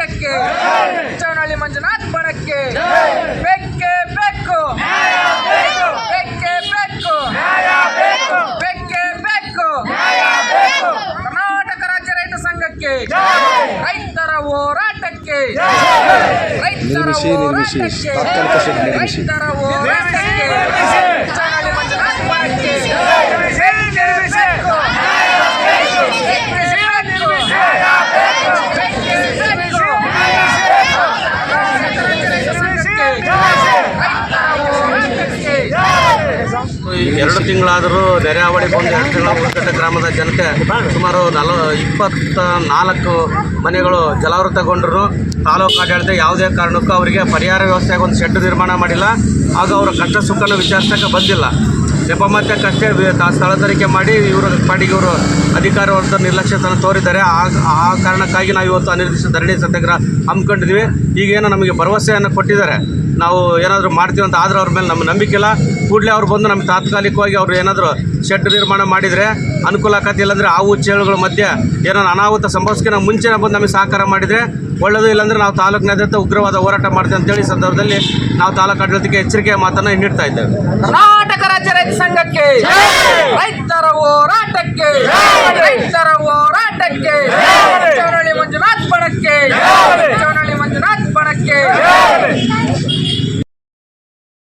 ಹೋರಾಟಕ್ಕೆ ಚವನಹಳ್ಳಿ ಮಂಜುನಾಥ್ ಬಣಕ್ಕೆ ಬೆಕ್ಕೆ ಬೆಕ್ಕು! ಬೆಕ್ಕೆ ಬೆಕ್ಕು! ಬೆಕ್ಕೆ ಬೆಕ್ಕು! ಕರ್ನಾಟಕ ರಾಜ್ಯ ರೈತ ಸಂಘಕ್ಕೆ ರೈತರ ಹೋರಾಟಕ್ಕೆ ರೈತರ. ಹೋರಾಟಕ್ಕೆ. ರೈತರ ಹೋರಾಟಕ್ಕೆ ಎರಡು ತಿಂಗಳಾದರೂ ನೆರೆ ಹಾವಳಿ ಬಂದು ಎರಡು ತಿಂಗಳ ಉಳಿಕಟ್ಟ ಗ್ರಾಮದ ಜನತೆ ಸುಮಾರು ನಲ ಇಪ್ಪತ್ತ ನಾಲ್ಕು ಮನೆಗಳು ಜಲಾವೃತಗೊಂಡರು. ತಾಲೂಕು ಆಡಳಿತ ಯಾವುದೇ ಕಾರಣಕ್ಕೂ ಅವರಿಗೆ ಪರಿಹಾರ ವ್ಯವಸ್ಥೆಗೆ ಒಂದು ಶೆಡ್ ನಿರ್ಮಾಣ ಮಾಡಿಲ್ಲ. ಹಾಗೂ ಅವರ ಕಷ್ಟ ಸುಖನ ವಿಚಾರಿಸಕ್ಕೆ ಬಂದಿಲ್ಲ. ನೆಪಮತಕ್ಕಷ್ಟೇ ವಿ- ತಾ- ಸ್ಥಳಾಂತರಿಕೆ ಮಾಡಿ ಇವರ ಪಾಡಿಗೆ ಇವರು ಅಧಿಕಾರ ವರ್ಗದ ನಿರ್ಲಕ್ಷ್ಯತನ ತೋರಿದ್ದಾರೆ. ಆ ಕಾರಣಕ್ಕಾಗಿ ನಾವು ಇವತ್ತು ಅನಿರ್ದಿಷ್ಟ ಧರಣಿ ಸತ್ಯಾಗ್ರಹ ಹಮ್ಮಿಕೊಂಡಿದ್ವಿ ಈಗೇನು ನಮಗೆ ಭರವಸೆಯನ್ನು ಕೊಟ್ಟಿದ್ದಾರೆ. ನಾವು ಏನಾದರೂ ಮಾಡ್ತೀವಿ ಅಂತ ಆದ್ರೆ ಅವ್ರ ಮೇಲೆ ನಮ್ಮ ನಂಬಿಕೆ ಇಲ್ಲ. ಕೂಡಲೇ ಅವ್ರು ಬಂದು ನಮ್ಗೆ ತಾತ್ಕಾಲಿಕವಾಗಿ ಅವರು ಏನಾದರೂ ಶೆಡ್ ನಿರ್ಮಾಣ ಮಾಡಿದರೆ ಅನುಕೂಲ ಆಗತ್ತೆ ಇಲ್ಲಾಂದರೆ ಹಾವು ಚೇಳುಗಳ ಮಧ್ಯೆ ಏನೋ ಅನಾಹುತ ಸಂಭವಿಸ್ಕಿನ ಮುಂಚೆನ ಬಂದು ನಮಗೆ ಸಹಕಾರ ಮಾಡಿದರೆ ಒಳ್ಳೆಯದು ಇಲ್ಲಾಂದರೆ ನಾವು ತಾಲೂಕಿನಾದ್ಯಂತ ಉಗ್ರವಾದ ಹೋರಾಟ ಮಾಡ್ತೀವಿ ಅಂತೇಳಿ ಈ ಸಂದರ್ಭದಲ್ಲಿ ನಾವು ತಾಲೂಕು ಆಡಳಿತಕ್ಕೆ ಎಚ್ಚರಿಕೆಯ ಮಾತನ್ನು ನೀಡ್ತಾ ಇದ್ದೇವೆ. ಕರ್ನಾಟಕ ರಾಜ್ಯ ರೈತ ಸಂಘಕ್ಕೆ ರೈತರ ಹೋರಾಟಕ್ಕೆ ರೈತರ ಹೋರಾಟಕ್ಕೆ ಮಂಜುನಾಥ್ ಬಣಕ್ಕೆ ಮಂಜುನಾಥ್ ಬಣಕ್ಕೆ